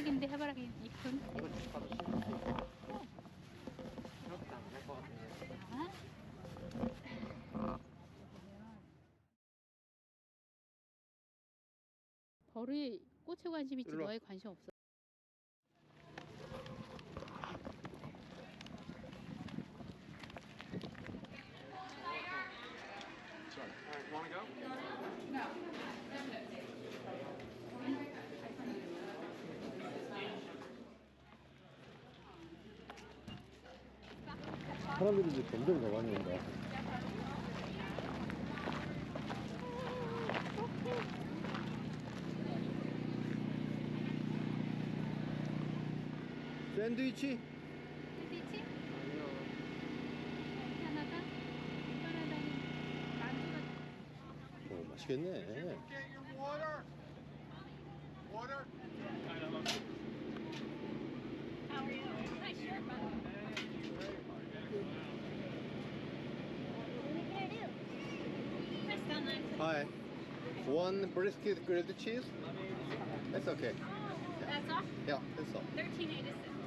해바라기인데 해바라기 잎은 같네. 벌이 꽃에 관심 있지 일로 와. 너에 관심 없어. 사람들이 이제 점점 더 많이 온다. 샌드위치? 샌드위치? 캐나다? 캐나다는 만두가 오, 맛있겠네. Water. Water. How are you? Nice shirt, by the way. Hi. One brisket grilled cheese? That's okay. That's all? Yeah, that's all. Thirteen eighty-six.